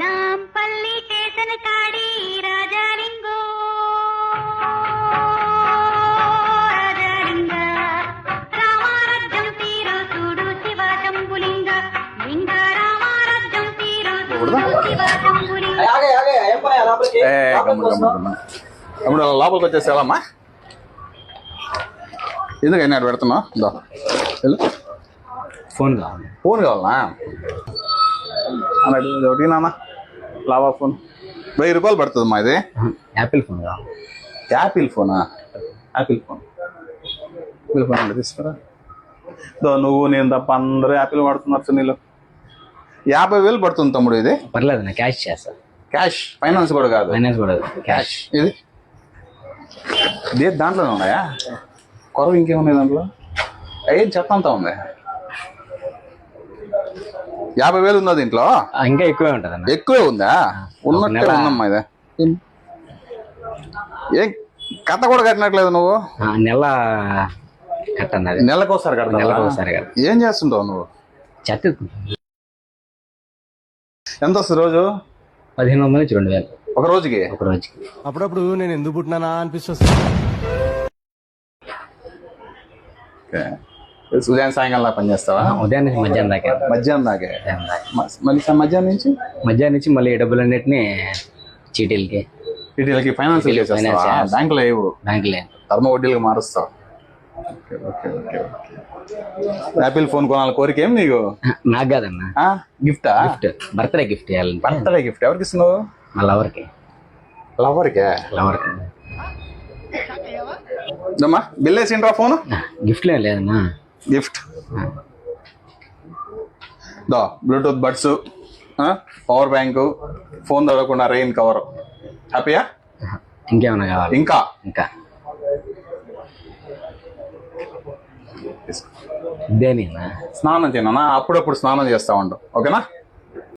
Nampally station కాడి రాజాలింగో రాజాలింగ రామారాజ్యం తీరు చూడు శివ శంభులింగ లింగ రామారాజ్యం తీరు చూడు శివ శంభులింగ ఏ గమ్మున గమ్మున గమ్మున. తమ్ముడు అలా లోపలికి వచ్చేసావమ్మా ఎందుకు అయినా పెడుతున్నావు దా వెళ్ళు ఫోన్ కావాలి ఫోన్ కావాలనా అన్నాడు. ఇది ఒకటి నాన్న? లావా ఫోన్. వెయ్యి రూపాయలు పడుతుందమ్మా ఇది. యాపిల్ ఫోన్ యాపిల్ ఫోనా? Apple phone. యాపిల్ ఫోన్ అంటే తీసుకురా. దో నువ్వు నేను తప్ప అందరూ యాపిల్ వాడుతున్నారు సునీలు. యాభై వేలు పడుతుంది తమ్ముడు ఇది. పర్లేదు నా క్యాష్ చేస్తా. క్యాష్. ఫైనాన్స్ కూడా కాదు. ఫైనాన్స్ కూడా క్యాష్. ఇది? ఇదే దాంట్లోనే ఉన్నాయా? కొరవ ఇంకేమున్నాయి దాంట్లో? ఏం చెత్త అంతా ఉంది? యాభై వేలు ఉందా దీంట్లో? ఇంకా ఎక్కువే ఉంటుంది ఎక్కువే ఉందా? ఉన్నట్టే. ఉందమ్మా ఇది. ఏం కథ కూడా కట్టినట్లేదు నువ్వు? ఆ, నెల కట్ అన్నది నెలకోసారి కడతావా? నెలకు ఒకసారి కదా ఏం చేస్తుంటావు నువ్వు? చెత్త ఎంత వస్తుంది రోజు? పదిహేను వందల నుంచి రెండు వేలు. ఒక రోజుకి? ఒక రోజుకి. అప్పుడప్పుడు నేను ఎందుకు పుట్టినానా అనిపిస్తుంది ఓకే. ఉదయం సాయంకాలం దాకా పనిచేస్తావా? ఉదయం నుంచి మధ్యాహ్నం దాకా. మధ్యాహ్నం దాకే. మళ్ళీ మధ్యాహ్నం నుంచి? మధ్యాహ్నం నుంచి మళ్ళీ ఈ డబ్బులన్నిటిని చీటీలకి. వీటికి ఫైనాన్స్. బ్యాంకులో ఇవ్వు బ్యాంకులే. ధర్మ వడ్డీలకు మారుస్తావు. యాపిల్ ఫోన్ కొనాలి కోరిక ఏం నీకు? నాకు కాదన్న. ఆ? గిఫ్టా? గిఫ్ట్. బర్త్డే గిఫ్ట్ ఇవ్వాలంటే బర్త్డే గిఫ్ట్. ఎవరికి ఇస్తున్నావు? మా లవర్కి. లవర్కే? లవర్కి. Bill వేసిండ్రా phone? గిఫ్ట్లో లేదన్నా గిఫ్ట్ దా Bluetooth buds power bank phone తడవకుండా రెయిన్ కవర్ హ్యాపీయా ఇంకేమైనా కావాలి? ఇంకా? ఇంకా. దేనినా? స్నానం చేయనా? అప్పుడప్పుడు స్నానం చేస్తా ఉండు. ఓకేనా?